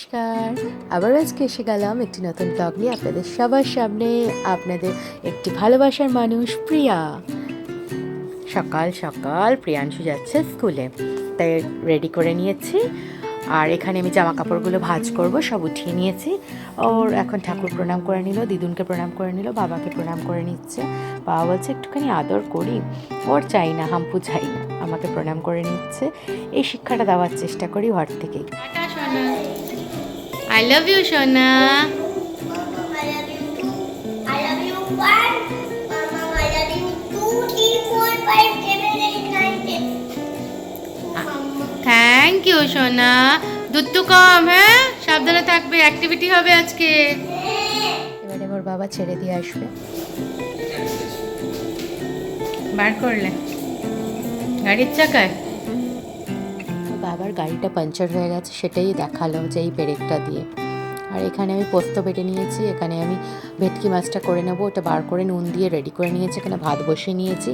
নমস্কার। আবার আজকে এসে গেলাম একটি নতুন ব্লগ নিয়ে আপনাদের সবার সামনে। আপনাদের একটি ভালোবাসার মানুষ প্রিয়া। সকাল সকাল প্রিয়াংশু যাচ্ছে স্কুলে তাই রেডি করে নিয়েছি। আর এখানে আমি জামা কাপড়গুলো ভাজ করব, সব উঠিয়ে নিয়েছি। ওর এখন ঠাকুর প্রণাম করে নিল, দিদুনকে প্রণাম করে নিল, বাবাকে প্রণাম করে নিচ্ছে। বাবা বলছে, একটুখানি আদর করি। ওর চাই না, হাম্পু চাই না। আমাকে প্রণাম করে নিচ্ছে। এই শিক্ষাটা দেওয়ার চেষ্টা করি ঘর থেকেই। আই লাভ ইউ সোনা. থ্যাংক ইউ সোনা দুধ কম হ্যাঁ? সাবধানে থাকবে অ্যাক্টিভিটি হবে আজকে। এবারে ওর বাবা ছেড়ে দিয়ে আসবে। বার করলে। গাড়ির চাকায়। বাবার গাড়িটা পাঞ্চার হয়ে গেছে, সেটাই দেখাল যে এই ব্রেকটা দিয়ে। আর এখানে আমি পোস্ত বেটে নিয়েছি, এখানে আমি ভেটকি মাছটা করে নেব, ওটা বার করে নুন দিয়ে রেডি করে নিয়েছি, এখানে ভাত বসিয়ে নিয়েছি।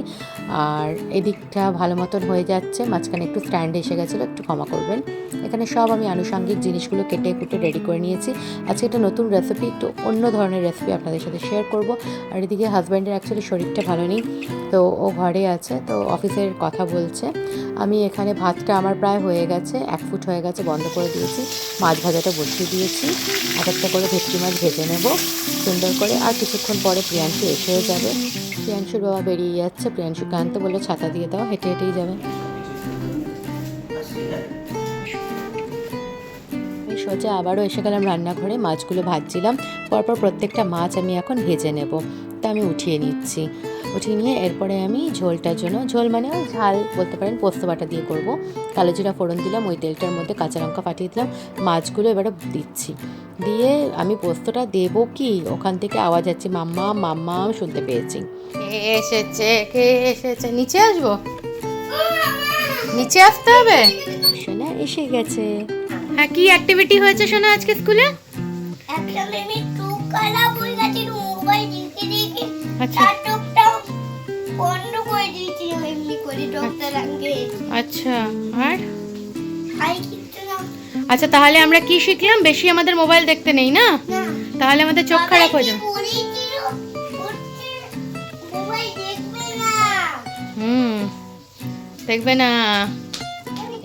আর এদিকটা ভালো মতন হয়ে যাচ্ছে, মাঝখানে একটু স্ট্যান্ড এসে গেছিল, একটু ক্ষমা করবেন। এখানে সব আমি আনুষঙ্গিক জিনিসগুলো কেটে কুটে রেডি করে নিয়েছি। আজকে একটা নতুন রেসিপি একটু অন্য ধরনের রেসিপি আপনাদের সাথে শেয়ার করব। আর এদিকে হাজব্যান্ডের অ্যাকচুয়ালি শরীরটা ভালো নেই, তো ও ঘরে আছে, তো অফিসের কথা বলছে। আমি এখানে ভাতটা আমার প্রায় হয়ে গেছে, এক ফুট হয়ে গেছে, বন্ধ করে দিয়েছি। মাছ ভাজাটা বসিয়ে দিয়েছি, এক একটা করে ভেটকি মাছ ভেজে নেব। সুন্দর করে আর কিছুক্ষণ পরে প্রিয়াংশু এসেও যাবে। প্রিয়াংশুর বাবা বেরিয়ে যাচ্ছে। প্রিয়াংশুকে আনতে বলে ছাতা দিয়ে দাও, হেঁটে হেঁটেই যাবে। সোজা আবারও এসে গেলাম রান্নাঘরে। মাছগুলো ভাজছিলাম। পরপর প্রত্যেকটা মাছ আমি এখন ভেজে নেব। তা আমি উঠিয়ে নিচ্ছি। উঠিয়ে নিয়ে এরপরে আমি ঝোলটার জন্য ঝোল মানে ওই ঝাল বলতে পারেন পোস্ত বাটা দিয়ে করব। কালো জিরা ফোড়ন দিলাম ওই তেলটার মধ্যে কাঁচা লঙ্কা পাঠিয়ে দিলাম মাছগুলো এবারে দিচ্ছি। দিয়ে আমি পোস্তটা দেবো কি? ওখান থেকে আওয়াজ যাচ্ছে মাম্মা মাম্মা শুনতে পেয়েছি। কে এসেছে? কে এসেছে? নিচে আসব? নিচে আসতে হবে? শোনা এসে গেছে। হ্যাঁ কি অ্যাক্টিভিটি হয়েছে সোনা আজকে স্কুলে? একসাথে আমি টু খারাপ হয়ে গেছে মোবাইল দেখে দেখে আচ্ছা। বন্ধ করে দিয়েছিলাম এমনি করে ডক্টর আঙ্গে আচ্ছা আর? আচ্ছা তাহলে আমরা কি শিখলাম? বেশি আমাদের মোবাইল দেখতে নেই না? তাহলে আমাদের চোখ খারাপ হয়ে যাবে। হুম দেখবে না।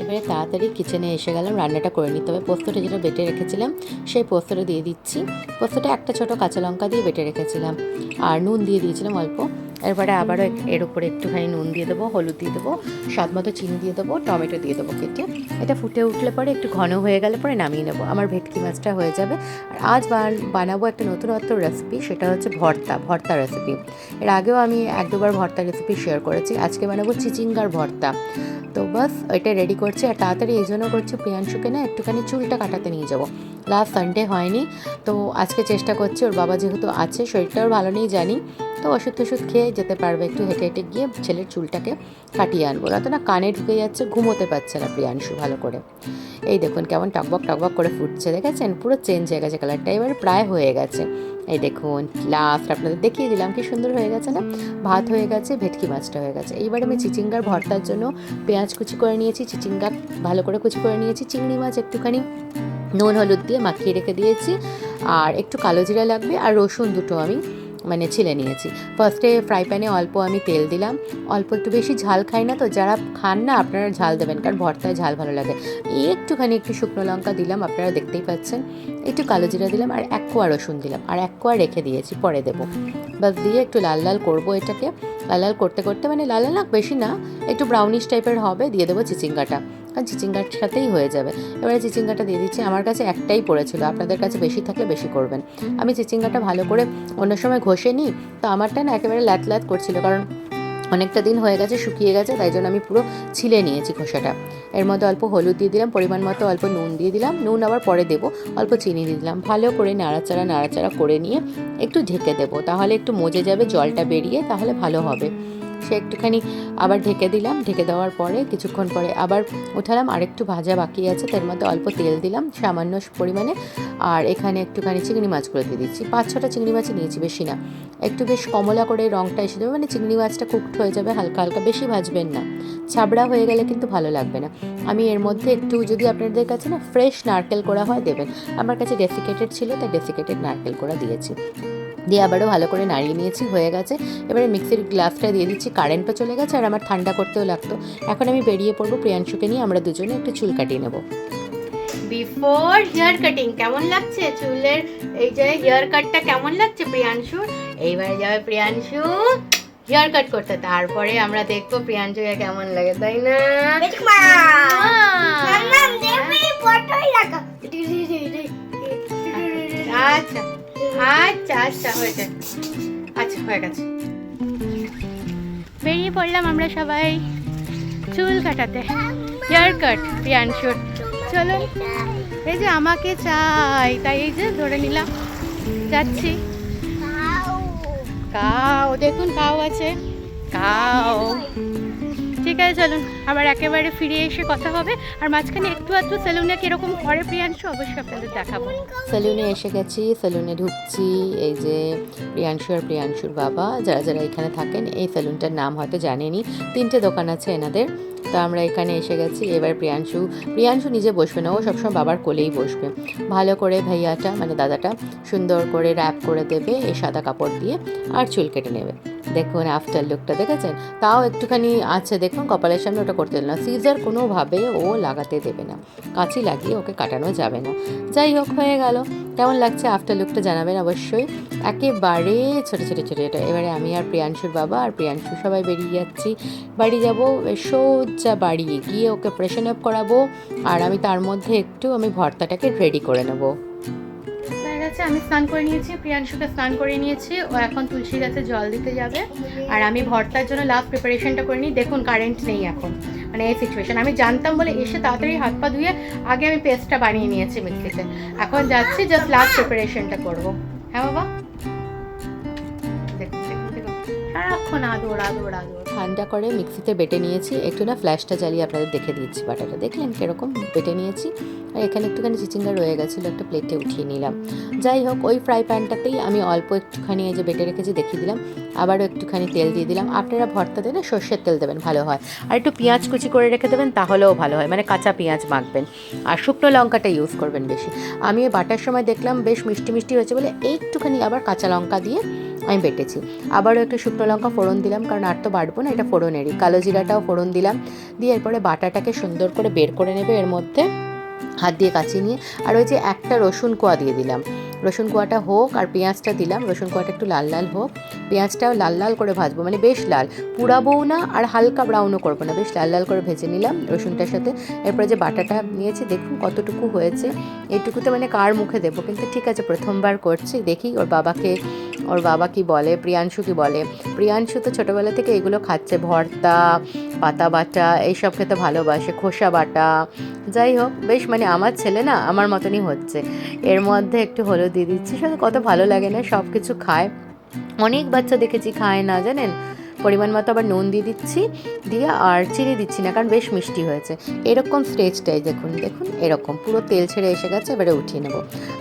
এবারে তাড়াতাড়ি কিচেনে এসে গেলাম রান্নাটা করে নিতে হবে। পোস্তটা যেটা বেটে রেখেছিলাম সেই পোস্তটা দিয়ে দিচ্ছি। পোস্তটা একটা ছোট কাঁচা লঙ্কা দিয়ে বেটে রেখেছিলাম। আর নুন দিয়ে দিয়েছিলাম অল্প। এরপরে আবারও এর উপরে একটুখানি নুন দিয়ে দেবো, হলুদ দিয়ে দেবো, স্বাদ মতো চিনি দিয়ে দেবো, টমেটো দিয়ে দেবো কেটে। এটা ফুটে উঠলে পরে একটু ঘন হয়ে গেলে পরে নামিয়ে নেব। আমার ভেটকি মাছটা হয়ে যাবে। আর আজ বান- বানাবো একটা নতুনত্ব রেসিপি সেটা হচ্ছে ভর্তা ভর্তা রেসিপি এর আগেও আমি এক দুবার ভর্তা রেসিপি শেয়ার করেছি। আজকে বানাবো চিচিঙ্গার ভর্তা। তো বাস এটা রেডি করছি। আর তাড়াতাড়ি এই জন্য করছি প্রিয়াংশুকে না একটুখানি চুলটা কাটাতে নিয়ে যাব। লাস্ট সানডে হয়নি। তো আজকে চেষ্টা করছি, ওর বাবা যেহেতু আছে, শরীরটাও ভালো নেই জানি। তো ওষুধ টষুধ খেয়ে যেতে পারবে। একটু হেঁটে হেঁটে গিয়ে ছেলের চুলটাকে কাটিয়ে আনব। না তো না কানে ঢুকে যাচ্ছে, ঘুমোতে পারছে না প্রিয়াংশু ভালো করে। এই দেখুন কেমন টকবক টকবক করে ফুটছে, দেখেছেন? পুরো চেঞ্জ হয়ে গেছে কালারটা এবার প্রায় হয়ে গেছে। এই দেখুন লাস্ট আপনাদের দেখিয়ে দিলাম, কি সুন্দর হয়ে গেছে না? ভাত হয়ে গেছে, ভেটকি মাছটা হয়ে গেছে। এইবার আমি চিচিঙ্গার ভর্তার জন্য পেঁয়াজ কুচি করে নিয়েছি, চিচিঙ্গা ভালো করে কুচি করে নিয়েছি, চিংড়ি মাছ একটুখানি, নুন, হলুদ দিয়ে মাখিয়ে রেখে দিয়েছি। আর একটু কালো জিরা লাগবে, আর রসুন দুটো আমি মানে ছিলে নিয়েছি। ফার্স্টে ফ্রাই প্যানে অল্প আমি তেল দিলাম। অল্প একটু বেশি ঝাল খাই না তো, যারা খান না আপনারা ঝাল দেবেন, কারণ ভর্তায় ঝাল ভালো লাগে। একটুখানি একটু শুকনো লঙ্কা দিলাম, আপনারা দেখতেই পাচ্ছেন। একটু কালো জিরা দিলাম আর এক কোয়া রসুন দিলাম। আর এক কোয়া রেখে দিয়েছি, পরে দেবো। বাস দিয়ে একটু লাল লাল করব এটাকে। লাল লাল করতে করতে মানে লাল লাল বেশি না, একটু ব্রাউনিশ টাইপের হবে, দিয়ে দেবো চিচিঙ্গাটা। কারণ চিচিঙ্গার সাথেই হয়ে যাবে। এবারে চিচিঙ্গাটা দিয়ে দিচ্ছি। আমার কাছে একটাই পড়েছিল। আপনাদের কাছে বেশি থাকলে বেশি করবেন। আমি চিচিঙ্গাটা ভালো করে অন্য সময় ঘষে নিই। তো আমারটা না একেবারে ল্যাত ল্যাত করছিল কারণ অনেকটা দিন হয়ে গেছে, শুকিয়ে গেছে, তাই জন্য আমি পুরো ছিলে নিয়েছি খোসাটা। এর মধ্যে অল্প হলুদ দিয়ে দিলাম, পরিমাণ মতো অল্প নুন দিয়ে দিলাম। নুন আবার পরে দেবো। অল্প চিনি দিয়ে দিলাম। ভালো করে নাড়াচাড়া নাড়াচাড়া করে নিয়ে একটু ঢেকে দেবো। তাহলে একটু মজে যাবে, জলটা বেরিয়ে তাহলে ভালো হবে। সে একটুখানি আবার ঢেকে দিলাম। ঢেকে দেওয়ার পরে কিছুক্ষণ পরে আবার উঠালাম। আরেকটু ভাজা বাকি আছে, তার মধ্যে অল্প তেল দিলাম সামান্য পরিমাণে। আর এখানে একটুখানি চিংড়ি মাছগুলো দিয়ে দিচ্ছি। পাঁচ ছটা চিংড়ি মাছই নিয়েছি, বেশি না। একটু বেশ কমলা করে রঙটা এসে যাবে মানে চিংড়ি মাছটা কুকড হয়ে যাবে, হালকা হালকা বেশি ভাজবেন না। ছাবড়া হয়ে গেলে কিন্তু ভালো লাগবে না। আমি এর মধ্যে একটু যদি আপনাদের কাছে না, ফ্রেশ নারকেল করা হয় দেবেন। আমার কাছে ডেসিকেটেড ছিল, তাই ডেসিকেটেড নারকেল করা দিয়েছি। দিয়ে আবারও ভালো করে নাড়িয়ে নিয়েছি হয়ে গেছে। এবারে মিক্সির গ্লাসটা দিয়ে দিচ্ছি কারেন্টও চলে গেছে আর আমার ঠান্ডা করতেও লাগতো। এখন আমি বেরিয়ে পড়ব প্রিয়াংশুকে নিয়ে আমরা দুজনে একটু চুল কাটিয়ে নেব। বিফোর হেয়ার কাটিং কেমন লাগছে চুলের? এই যে হেয়ার কাটটা কেমন লাগছে প্রিয়াংশুর এইবারে যাবে প্রিয়াংশু হেয়ার কাট করতে। তারপরে আমরা দেখব প্রিয়াংশুকে কেমন লাগে তাই না? রাখা আচ্ছা। আচ্ছা আচ্ছা হয়েছে আচ্ছা হয়ে গেছে। বেরিয়ে পড়লাম আমরা সবাই চুল কাটাতে। হেয়ার কাট প্রিয়াংশুর চলো এই যে আমাকে চাই তাই এই যে ধরে নিলাম। যাচ্ছি। কাও দেখুন কাও আছে। কাও। ঠিক আছে, চলুন। আবার একেবারে ফিরে এসে কথা হবে। আর মাঝখানে একটু আধটু সেলুনে কীরকম করে প্রিয়াংশু, অবশ্যই আপনাদের দেখাবো। সেলুনে এসে গেছি, সেলুনে ঢুকছি। এই যে প্রিয়াংশু আর প্রিয়াংশুর বাবা, যারা যারা এখানে থাকেন, এই সেলুনটার নাম হয়তো জানেনি। তিনটে দোকান আছে এনাদের। তো আমরা এখানে এসে গেছি। এবার প্রিয়াংশু প্রিয়াংশু নিজে বসবে না, ও সবসময় বাবার কোলেই বসবে। ভালো করে ভাইয়াটা মানে দাদাটা, সুন্দর করে র্যাপ করে দেবে এই সাদা কাপড় দিয়ে, আর চুল কেটে নেবে। দেখুন আফটার লুকটা দেখেছেন? তাও একটুখানি আছে, দেখুন। কপালের সামনে ওটা করতে দেবে না। সিজার কোনোভাবে ও লাগাতে দেবে না। কাঁচি লাগিয়ে ওকে কাটানো যাবে না। যাই হোক, হয়ে গেল। কেমন লাগছে আফটার লুকটা জানাবেন অবশ্যই। একেবারে ছোটো ছোটো ছোটো ছোটো এবারে আমি আর প্রিয়াংশুর বাবা আর প্রিয়াংশু সবাই বেরিয়ে যাচ্ছি। বাড়ি যাব, সোজা বাড়ি গিয়ে ওকে ফ্রেশন আপ করাবো। আর আমি তার মধ্যে একটু আমি ভর্তাটাকে রেডি করে নেব। গেছে আমি স্নান করে নিয়েছি, প্রিয়াংশুকে স্নান করে নিয়েছি, ও এখন তুলসী গাছে জল দিতে যাবে। আর আমি ভর্তার জন্য লাস্ট প্রিপারেশনটা করে নিই দেখুন কারেন্ট নেই এখন মানে এই সিচুয়েশন আমি জানতাম বলে এসে তাড়াতাড়ি হাত পা ধুয়ে আগে আমি পেস্টটা বানিয়ে নিয়েছি মিক্সিতে। এখন যাচ্ছি জাস্ট লাস্ট প্রিপারেশনটা করব। হ্যাঁ বাবা? সারাক্ষণ আদর আদর আদর। ঠান্ডা করে মিক্সিতে বেটে নিয়েছি। একটু না ফ্ল্যাশটা জ্বালিয়ে আপনাদের দেখে দিচ্ছি বাটাটা দেখলেন কীরকম বেটে নিয়েছি। আর এখানে একটুখানি চিচিঙ্গা রয়ে গেছিল, একটা প্লেটে উঠিয়ে নিলাম। যাই হোক, ওই ফ্রাই প্যানটাতেই আমি অল্প একটুখানি এই যে বেটে রেখেছি, দেখিয়ে দিলাম। আবারও একটুখানি তেল দিয়ে দিলাম। আপনারা ভর্তা না সর্ষের তেল দেবেন, ভালো হয়। আর একটু পেঁয়াজ কুচি করে রেখে দেবেন, তাহলেও ভালো হয়। মানে কাঁচা পেঁয়াজ মাখবেন। আর শুকনো লঙ্কাটা ইউজ করবেন বেশি। আমি বাটার সময় দেখলাম, বেশ মিষ্টি মিষ্টি হয়েছে বলে একটুখানি আবার কাঁচা লঙ্কা দিয়ে আমি বেটেছি। আবারও একটু শুকনো লঙ্কা ফোড়ন দিলাম, কারণ আর তো বাড়বো না, এটা ফোড়নেরই। কালো জিরাটাও ফোড়ন দিলাম, দিয়ে এরপরে বাটাটাকে সুন্দর করে বের করে নেবে এর মধ্যে। হাত দিয়ে কাচিয়ে নিয়ে, আর ওই যে একটা রসুন কোয়া দিয়ে দিলাম। রসুন কোয়াটা হোক আর পেঁয়াজটা দিলাম, রসুন কোয়াটা একটু লাল লাল হোক। পেঁয়াজটাও লাল লাল করে ভাজবো মানে বেশ লাল। পুরাবও না আর হালকা ব্রাউনও করব না, বেশ লাল লাল করে ভেজে নিলাম রসুনটার সাথে। এরপরে যে বাটাটা নিয়েছি, দেখুন কতটুকু হয়েছে। এইটুকুতে মানে কার মুখে দেবো, কিন্তু ঠিক আছে, প্রথমবার করছি, দেখি ওর বাবাকে ওর বাবা কি বলে, প্রিয়াংশু কি বলে? প্রিয়াংশু তো ছোটোবেলা থেকে এগুলো খাচ্ছে। ভর্তা, পাতা বাটা, এইসব খেতে ভালোবাসে, খোসা বাটা। যাই হোক, বেশ মানে আমার ছেলে না, আমার মতনই হচ্ছে। এর মধ্যে একটু হলুদ দিয়ে দিচ্ছি, শুধু কত ভালো লাগে না সব কিছু খায়। অনেক বাচ্চা দেখেছি, খায় না, জানেন? পরিমাণ মতো আবার নুন দিয়ে দিচ্ছি, দিয়ে আর চিনি দিচ্ছি না, কারণ বেশ মিষ্টি হয়েছে। এরকম স্টেজটাই দেখুন দেখুন, এরকম। পুরো তেল ছেড়ে এসে গেছে, এবারে উঠিয়ে নেব।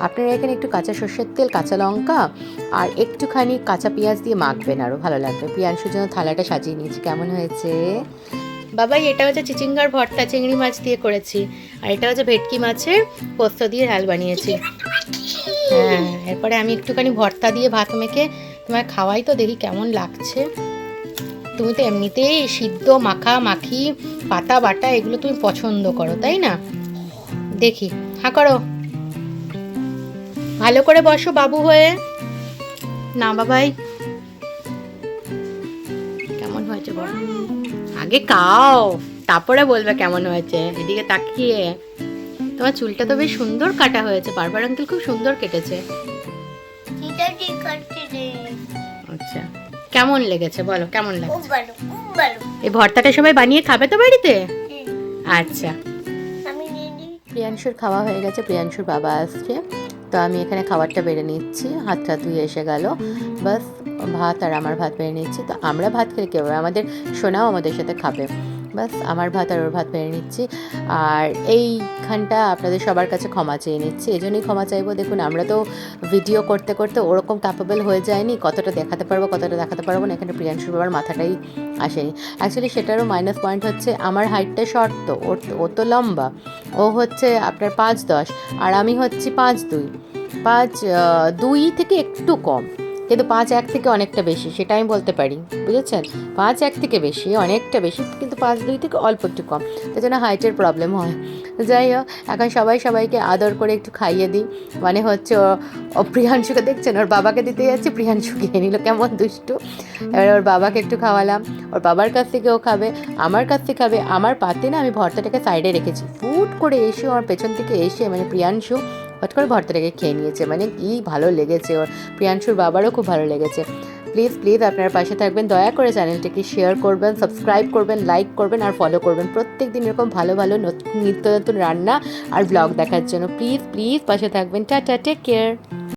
আপনারা এখানে একটু কাঁচা সর্ষের তেল, কাঁচা লঙ্কা আর একটুখানি কাঁচা পেঁয়াজ দিয়ে মাখবেন আরও ভালো লাগবে। প্রিয়াংশুর জন্য থালাটা সাজিয়ে নিয়েছি, কেমন হয়েছে? বাবাই এটা হচ্ছে চিচিঙ্গার ভর্তা চিংড়ি মাছ দিয়ে করেছি, আর এটা হচ্ছে ভেটকি মাছের পোস্ত দিয়ে ঝাল বানিয়েছি। হ্যাঁ এরপরে আমি একটুখানি ভর্তা দিয়ে ভাত মেখে তোমার খাওয়াই তো দেখি কেমন লাগছে। তুমি তো এমনিতেই সিদ্ধ, মাখা, মাখি, পাতা, বাটা, এগুলো তুমি পছন্দ করো, তাই না? দেখি হ্যাঁ করো। ভালো করে বসো বাবু হয়ে। না বাবাই। কেমন হয়েছে বলো। আগে খাও, তারপরে বলবে কেমন হয়েছে, এদিকে তাকিয়ে। তোমার চুলটা তো বেশ সুন্দর কাটা হয়েছে, বারবার আঙ্কেল খুব সুন্দর কেটেছে। কেমন লেগেছে বলো কেমন খুব লাগছে? ভালো খুব এই ভর্তাটা সবাই বানিয়ে খাবে তো বাড়িতে? আচ্ছা। আমি প্রিয়াংশুর খাওয়া হয়ে গেছে প্রিয়াংশুর বাবা আসছে। তো আমি এখানে খাবারটা বেড়ে নিচ্ছি হাতটা ধুয়ে এসে গেল। বাস ভাত আর আমার ভাত বেড়ে নিচ্ছি। তো আমরা ভাত খেলে কী হবে আমাদের সোনাও আমাদের সাথে খাবে। বাস আমার ভাত আর ওর ভাত বেড়ে নিচ্ছি। আর এইখানটা আপনাদের সবার কাছে ক্ষমা চেয়ে নিচ্ছি। এই জন্যই ক্ষমা চাইব। দেখুন, আমরা তো ভিডিও করতে করতে ওরকম ক্যাপেবল হয়ে যায়নি কতটা দেখাতে পারব, কতটা দেখাতে পারব না, এখানে প্রিয়াংশু বাবার মাথাটাই আসেনি। অ্যাকচুয়ালি সেটারও মাইনাস পয়েন্ট হচ্ছে, আমার হাইটটা শর্ট তো, ওর, ও তো লম্বা। ও হচ্ছে আপনার পাঁচ দশ, আর আমি হচ্ছি পাঁচ দুই। পাঁচ দুই থেকে একটু কম। কিন্তু পাঁচ এক থেকে অনেকটা বেশি, সেটা আমি বলতে পারি, বুঝেছেন? পাঁচ এক থেকে বেশি, অনেকটা বেশি, কিন্তু পাঁচ দুই থেকে অল্প একটু কম। তাই জন্য হাইটের প্রবলেম হয়। যাই হোক, এখন সবাই সবাইকে আদর করে একটু খাইয়ে দিই। মানে হচ্ছে ও- প্রিয়াংশুকে দেখছেন? ওর বাবাকে দিতে যাচ্ছে, প্রিয়াংশু খেয়ে নিল। কেমন দুষ্টু। এবার ওর বাবাকে একটু খাওয়ালাম। ওর বাবার কাছ থেকে ও খাবে, আমার কাছ থেকে খাবে। আমার পাতে না আমি ভর্তাটাকে সাইডে রেখেছি। ফুট করে এসে ওর পেছন থেকে এসে মানে প্রিয়াংশু হট করে ভর্তাটাকে খেয়ে নিয়েছে। মানে কি ভালো লেগেছে ওর। প্রিয়াংশুর বাবারও খুব ভালো লেগেছে। প্লিজ প্লিজ আপনারা পাশে থাকবেন। দয়া করে চ্যানেলটিকে শেয়ার করবেন সাবস্ক্রাইব করবেন লাইক করবেন আর ফলো করবেন। প্রত্যেক দিন এরকম ভালো ভালো নতুন, নিত্য নতুন রান্না আর ব্লগ দেখার জন্য। প্লিজ প্লিজ পাশে থাকবেন। Tata take care